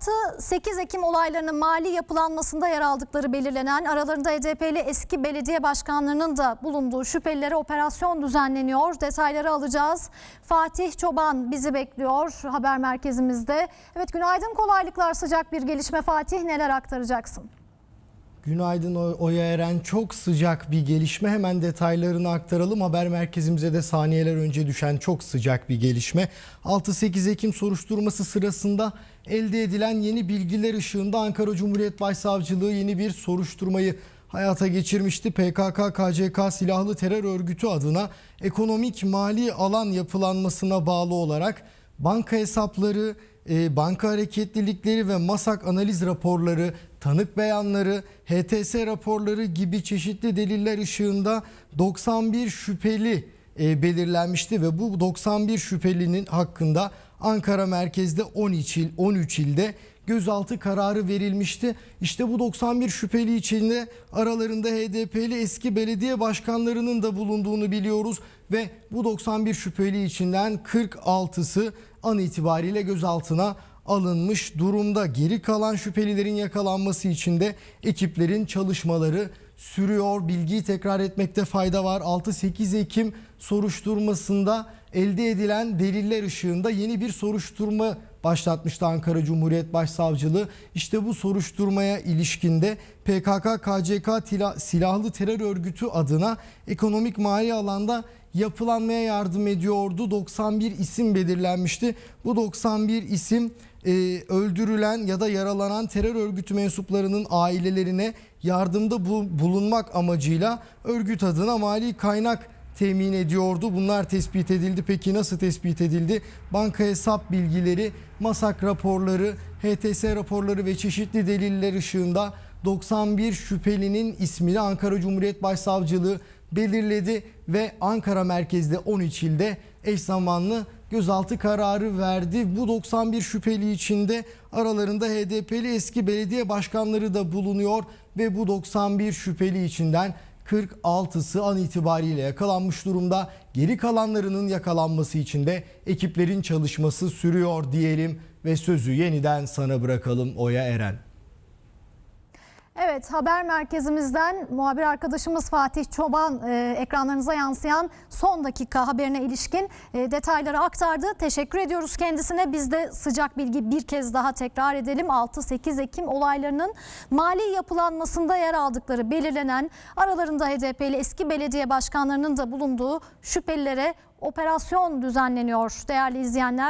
6-8 Ekim olaylarının mali yapılanmasında yer aldıkları belirlenen aralarında HDP'li eski belediye başkanlarının da bulunduğu şüphelilere operasyon düzenleniyor. Detayları alacağız. Fatih Çoban bizi bekliyor haber merkezimizde. Evet günaydın kolaylıklar sıcak bir gelişme Fatih neler aktaracaksın? Günaydın Oya Eren. Çok sıcak bir gelişme. Hemen detaylarını aktaralım. Haber merkezimize de saniyeler önce düşen çok sıcak bir gelişme. 6-8 Ekim soruşturması sırasında elde edilen yeni bilgiler ışığında Ankara Cumhuriyet Başsavcılığı yeni bir soruşturmayı hayata geçirmişti. PKK, KCK silahlı terör örgütü adına ekonomik mali alan yapılanmasına bağlı olarak banka hesapları, e, banka hareketlilikleri ve masak analiz raporları, tanık beyanları, HTS raporları gibi çeşitli deliller ışığında 91 şüpheli e, belirlenmişti ve bu 91 şüphelinin hakkında Ankara merkezde 13 il 13 ilde gözaltı kararı verilmişti. İşte bu 91 şüpheli içinde aralarında HDP'li eski belediye başkanlarının da bulunduğunu biliyoruz ve bu 91 şüpheli içinden 46'sı an itibariyle gözaltına alınmış durumda. Geri kalan şüphelilerin yakalanması için de ekiplerin çalışmaları sürüyor. Bilgiyi tekrar etmekte fayda var. 6-8 Ekim soruşturmasında elde edilen deliller ışığında yeni bir soruşturma başlatmıştı Ankara Cumhuriyet Başsavcılığı. İşte bu soruşturmaya ilişkinde PKK, KCK tila- silahlı terör örgütü adına ekonomik mali alanda yapılanmaya yardım ediyordu. 91 isim belirlenmişti. Bu 91 isim e, öldürülen ya da yaralanan terör örgütü mensuplarının ailelerine yardımda bu, bulunmak amacıyla örgüt adına mali kaynak temin ediyordu. Bunlar tespit edildi. Peki nasıl tespit edildi? Banka hesap bilgileri, masak raporları, HTS raporları ve çeşitli deliller ışığında 91 şüphelinin ismini Ankara Cumhuriyet Başsavcılığı belirledi ve Ankara merkezde 13 ilde eş zamanlı gözaltı kararı verdi. Bu 91 şüpheli içinde aralarında HDP'li eski belediye başkanları da bulunuyor ve bu 91 şüpheli içinden 46'sı an itibariyle yakalanmış durumda. Geri kalanlarının yakalanması için de ekiplerin çalışması sürüyor diyelim ve sözü yeniden sana bırakalım Oya Eren. Evet haber merkezimizden muhabir arkadaşımız Fatih Çoban e, ekranlarınıza yansıyan son dakika haberine ilişkin e, detayları aktardı. Teşekkür ediyoruz kendisine. Biz de sıcak bilgi bir kez daha tekrar edelim. 6-8 Ekim olaylarının mali yapılanmasında yer aldıkları belirlenen aralarında HDP'li eski belediye başkanlarının da bulunduğu şüphelilere operasyon düzenleniyor değerli izleyenler.